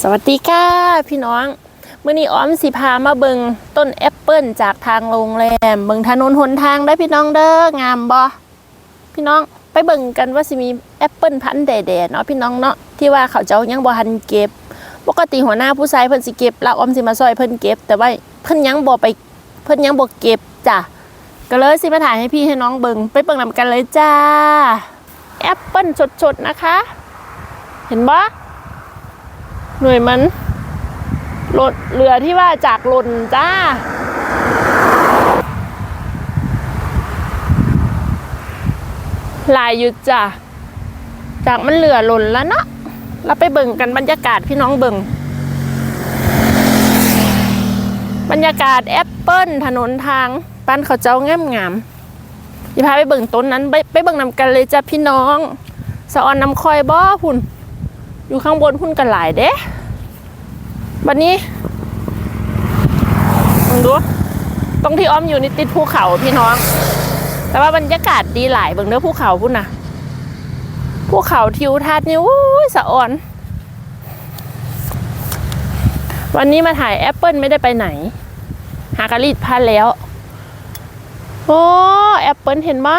สวัสดีค่ะพี่น้องมื่อนี้อ้อมสิพามาเบิงต้นแอปเปิลจากทางโรงแรม เบิงถนนหนทางได้พี่น้องเด้องามบ่พี่น้องไปเบิงกันว่าสิมีแอปเปิลพันธุ์แดดๆเนาะพี่น้องเนาะที่ว่าเขาเจ้ายังบ่ทันเก็บ ปกติหัวหน้าผู้ชายเพิ่นสิเก็บแล้วอ้อมสิมาซอยเพิ่นเก็บ แต่ว่าเพิ่นยังบ่ไปเพิ่นยังบ่เก็บจ้ะก็เลยสิมาถ่ายให้พี่ให้น้องเบิงไปเบิงนำกันเลยจ้าแอปเปิลสดๆนะคะ เห็นบ่ หน่วยมันหลดเรือที่ว่าจากหล่นจ้า ลายหยุดจ้ะจากมันเหลือหล่นแล้วเนาะเราไปเบิ่งกันบรรยากาศพี่น้องเบิ่ง บรรยากาศแอปเปิลถนนทางปั้นเขาเจ้างามงามๆอย่าพาไปเบิ่งต้นนั้นไปไปเบิ่งนำกันเลยจ้ะพี่น้อง สะออนน้ำคอยบ่พุ่น อยู่ข้างบนพุ่นกันหลายเด้บัดนี้ลองดู ตรงที่อ้อมอยู่นี่ติดภูเขาพี่น้อง แต่ว่าบรรยากาศดีหลายเบิ่งเด้อภูเขาพุ่นนะภูเขาทิวทัศน์นี่อู้ยสะอ่อน วันนี้มาถ่ายแอปเปิลไม่ได้ไปไหน หากะรีดพันแล้ว โอ้แอปเปิลเห็นมะ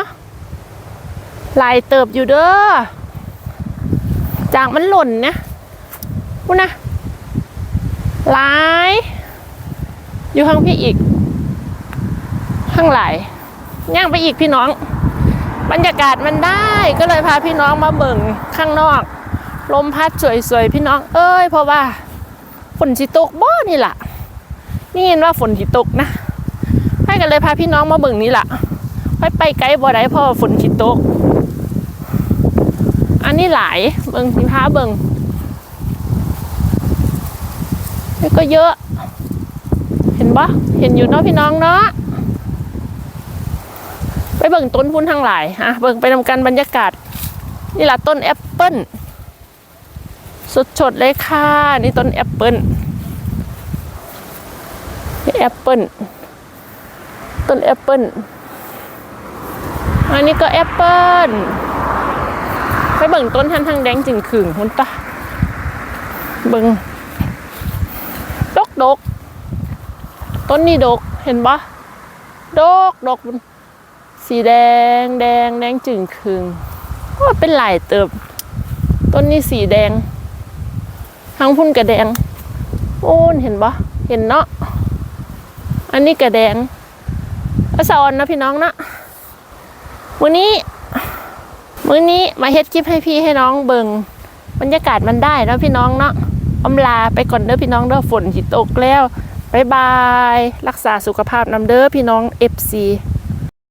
ลายเติบอยู่เด้อ จากมันหล่นนี่ยพูดนะหลาย อยู่ข้างพี่อีก ข้างหลายย่างไปอีกพี่น้อง บรรยากาศมันได้ก็เลยพาพี่น้องมาเบิ่งข้างนอก ลมพัดสวยๆพี่น้อง เอ้ย เพราะว่า ฝนสิตกบ่นี่ล่ะ นี่เห็นว่าฝนสิตกนะให้กันเลยพาพี่น้องมาเบิ่งนี่ล่ะค่อยไปไกลบ่ได้เพราะว่าฝนสิตก อันนี้หลาย เบิงสินค้าเบิงนี่ก็เยอะ เห็นปะเห็นอยู่เนาะพี่น้องเนาะ ไปเบิ่งต้นพุ้นทั้งหลายอะเบิ่งไปทำกันบรรยากาศ นี่แหละต้นแอปเปิ้ลสดๆเลยค่ะ นี่ต้นแอปเปิ้ลนี่แอปเปิ้ลต้นแอปเปิ้ลอันนี้ก็แอปเปิ้ล บิ่งต้นท่านทางแดงจึงขึงหุ่นตาเบิ่งดกดกต้นนี้ดกเห็นปะดกดกสีแดงแดงแดงจึงขึงว่าเป็นหลายเติบ ต้นนี้สีแดงทั้งพุ่นกระแดง โอ้นเห็นปะเห็นเนาะอันนี้กระแดงอสะออนนะพี่น้องนะวันนี้ มื้อนี้มาเฮ็ดคลิปให้พี่ให้น้องเบิงบรรยากาศมันได้แล้วพี่น้องเนาะอำลาไปก่อนเด้อพี่น้องเด้อฝนสิตกแล้วบายบาย รักษาสุขภาพนำเด้อพี่น้อง FC